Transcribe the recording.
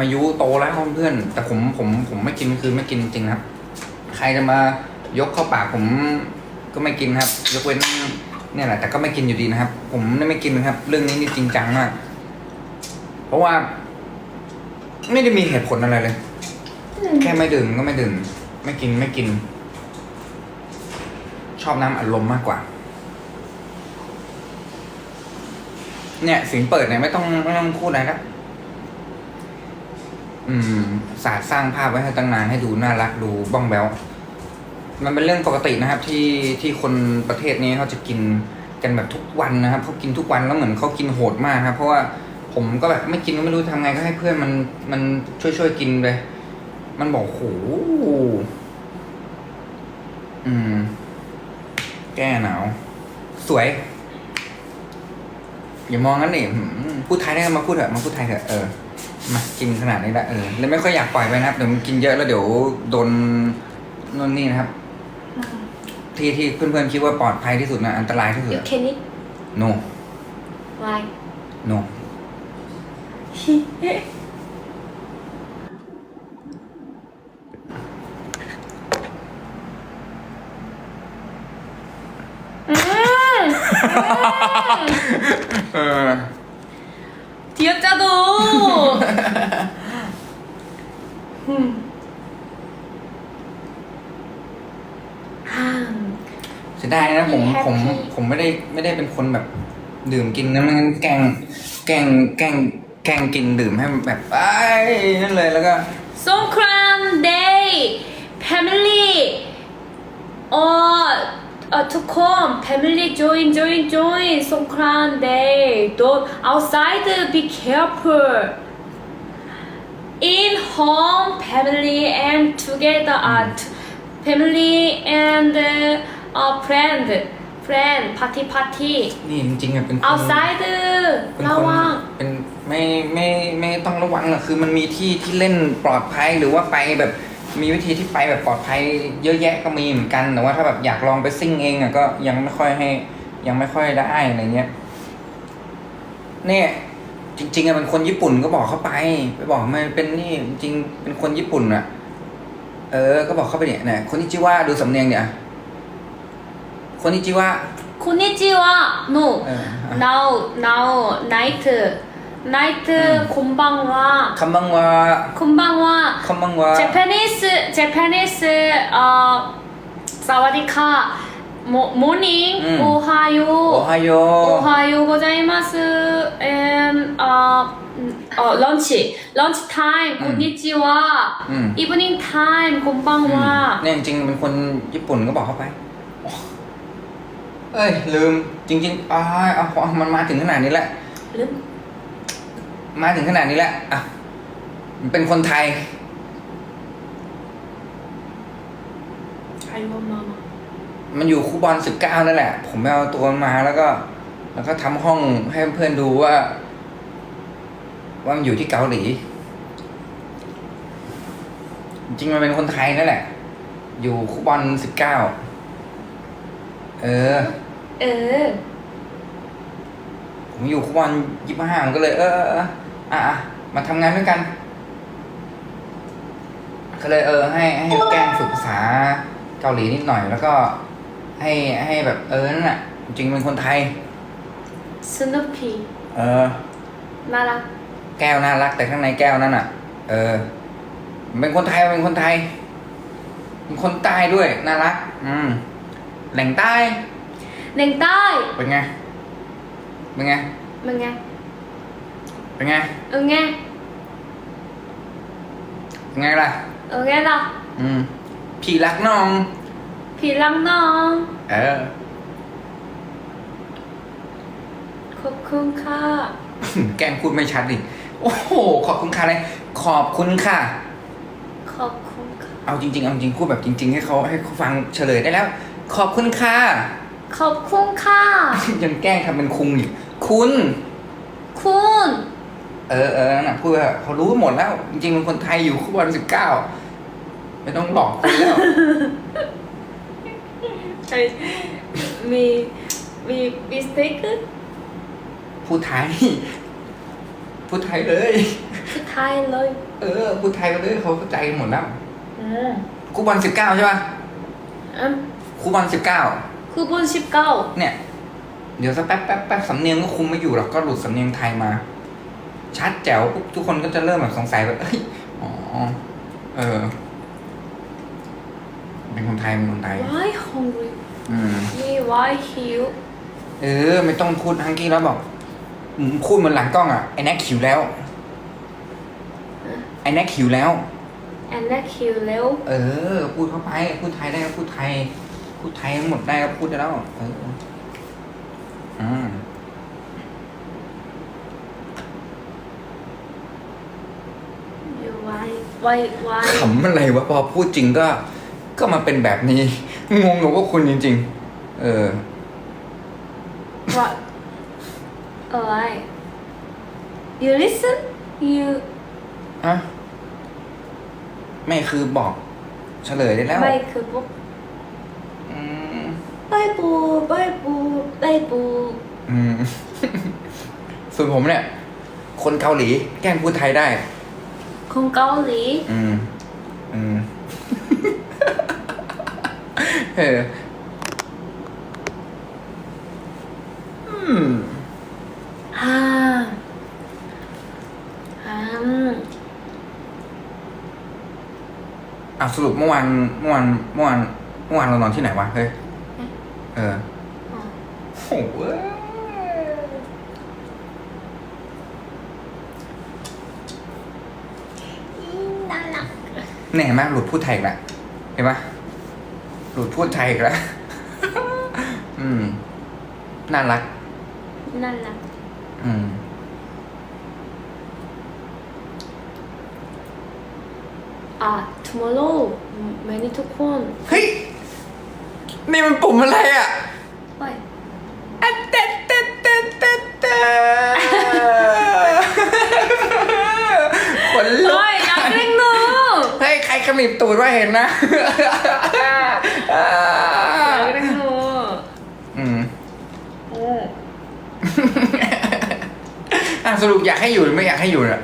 อายุโตแล้วเพื่อนๆแต่ผมผมผมไม่กินคือไม่กินจริงๆนะครับ ใครจะมายกเข้าปากผมก็ไม่กินครับ ยกเว้นเนี่ยแหละแต่ก็ไม่กินอยู่ดีนะครับ ผมไม่กินนะครับ เรื่องนี้นี่จริงจังมาก เพราะว่า ไม่ได้มีเหตุผลอะไรเลย แค่ไม่ดื่มก็ไม่ดื่มไม่กินไม่กิน ชอบน้ำอัดลมมากกว่า เนี่ยเสียงเปิดเนี่ยไม่ต้องไม่ต้องพูดอะไรละ อืมศาสตร์สร้างภาพไว้ให้ตั้งนานให้ดูน่ารักดูบ้องแบวมันเป็นเรื่องปกตินะครับที่ที่คนประเทศนี้เขาจะกินกันแบบทุกวันนะครับเขากินทุกวันแล้วเหมือนเขากินโหดมากครับ เพราะว่าผมก็แบบไม่กินก็ไม่รู้ทำไงก็ให้เพื่อนมันมันช่วยช่วยกินไปมันบอกโหอืม แก้หนาว สวย อย่ามองงั้นนี่พูดไทยได้มาพูดเถอะมาพูดไทยเถอะเออ มากินขนาดนี้ละเออแล้วไม่ค่อยอยากปล่อยไปนะครับเดี๋ยวมันกินเยอะแล้วเดี๋ยวโดนนู่นนี่นะครับ ที่ที่เพื่อนๆคิดว่าปลอดภัยที่สุดนะอันตรายที่สุด You อะ can eat no why no อื ผมผมผมไม่ได้ไม่ได้เป็นคนแบบดื่มกินนะมันแกงแกงแกงแกงกินดื่มให้แบบไอ้นั่นเลยแล้วก็ สงครามเดย์แฟมิลี่เออเออทุกคน family join join join สงคราม day don't outside be careful in home family and together at family and uh, friend friend party party นี่จริงๆอะเป็นคน outside เป็นคนระวัง เป็นไม่ไม่ไม่ต้องระวังหรอกคือมันมีที่ที่เล่นปลอดภัยหรือว่าไปแบบมีวิธีที่ไปแบบปลอดภัยเยอะแยะก็มีเหมือนกันแต่ว่าถ้าแบบอยากลองไปซิ่งเองอะก็ยังไม่ค่อยให้ ยังไม่ค่อยได้อะไรเงี้ยเนี่ยจริงๆอะเป็นคนญี่ปุ่นก็บอกเข้าไปไปบอกมันเป็นนี่จริงๆเป็นคนญี่ปุ่นอะเออ ก็บอกเข้าไปเนี่ยเนี่ยคนที่ชื่อว่าดูสำเนียงเนี่ย こんにちはこんにちはの、うん、now now night night こんばんはこんばんはこんばんはこんばんは Japanese Japanese あさわりかモモーニング、おはようおはようおはようございますえああランチランチタイムこんにちはイブニングタイムこんばんはเนี่ยจริงเป็นคนญี่ปุ่นก็บอกเข้าไป เอ้ย ลืมจริงๆอ้ายเอาขอมันมาถึงขนาดนี้แหละลืมมาถึงขนาดนี้แล้วอะมันเป็นคนไทย ใครว่ามามามันอยู่คู่บอลสิบเก้านั่นแหละ ผมไปเอาตัวมาแล้วก็ แล้วก็ทำห้องให้เพื่อนดูว่า ว่ามันอยู่ที่เกาหลี จริงมันเป็นคนไทยนั่นแหละ อยู่คู่บอลสิบเก้า เออ 에 ผมอยู่คุกวันยี่ห้าผมก็เลย เออเออเอออ่ะอ่ะมาทำงานด้วยกัน ก็เลยเออ ให้ให้แกล้งฝึกภาษาเกาหลีนิดหน่อย แล้วก็ให้ให้แบบเออนั่นแหละจริงๆเป็นคนไทย 스누피 เออ 나랑 แก้วน่ารักแต่ข้างในแก้วนั่นอ่ะ เออ เป็นคนไทยเป็นคนไทย เป็นคนใต้ด้วย น่ารัก อืม แหล่งใต้ แหล่งใต้ เป็นไง เป็นไง มันไง เป็นไง เออไงเป็นไงล่ะ เออไงล่ะอืมผีรักน้อง ผีรักน้อง เออ ขอบคุณค่ะ แกงพูดไม่ชัดดิ โอ้โห ขอบคุณค่ะเลยขอบคุณค่ะ ขอบคุณค่ะ เอาจริงๆ เอาจริงพูดแบบจริง ๆ ให้เขาให้เขาฟังเฉลยได้แล้ว ขอบคุณค่ะ ขอบคุณค่ะ ยังแกล้งทำเป็นคุงอีกคุณ คุณ เออเออนั่นน่ะพูดว่าเขารู้หมดแล้ว จริงๆเป็นคนไทยอยู่คู่บอลสิบเก้าไม่ต้องหลอกคุณแล้ว มีมีมีสเต็กพูดไทย พูดไทยเลยพูดไทยเลย เออ พูดไทยไปเลยเขาเข้าใจหมดแล้วกูบอลสิบเก้าใช่ป่ะ อืม ครูบอลสิบเก้า9분 19. เนี่ย เดี๋ยวสักแป๊บแป๊บแป๊บสำเนียงก็คุมไม่อยู่หรอกก็หลุดสำเนียงไทยมา ชัดแจ๋วปุ๊บทุกคนก็จะเริ่มแบบสงสัยแบบเอ้ยอ๋อเออ เป็นคนไทยเป็นคนไทย Why hungry? อืม Me why hill? เออ ไม่ต้องพูดฮังกี้แล้วบอกอืมพูดเหมือนหลังกล้องอะไอ้แน็กหิวแล้วไอ้แน็กหิวแล้ว And that hill Leo. เออ พูดเข้าไป พูดไทยได้ก็พูดไทย พูดไทยทั้งหมดได้ก็พูดได้แล้วเอออ่าวายวายวายขำอะไรวะพอพูดจริงก็ ก็มาเป็นแบบนี้ งงกับว่าคุณจริง ๆ เออว่าอะไร you listen you ฮะไม่คือบอกเฉลยได้แล้ว ไม่คือพวก ใบปูใบปูใบปูส่วนผมเนี่ย คนเกาหลี แกล้งพูดไทยได้ คนเกาหลี อืม อืมเฮ้ยอืมอ่าอืาอะสรุปเมื่อวานเมื่อวานเมื่อวานเมื่อวานเรานอนที่ไหนวะเฮ้ย เออโน่ารักแน่มากหลุดพูดไทยละเห็นปะหลุดพูดไทยอีกละอืม น่ารัก น่ารัก อืม อะ tomorrow many ทุกคนเฮ้ย นี่มันปุ่มอะไรอะเฮ้ยอันเต็ดเต็ดเต็ดเต็ดเต็ดขนลุก เฮ้ยากเล่นมือเฮ้ย ใครขมิบตูดว่าเห็นนะอยากเล่นมืออืมอ้อะสรุปอยากให้อยู่หรือไม่อยากให้อยู่เนี่ย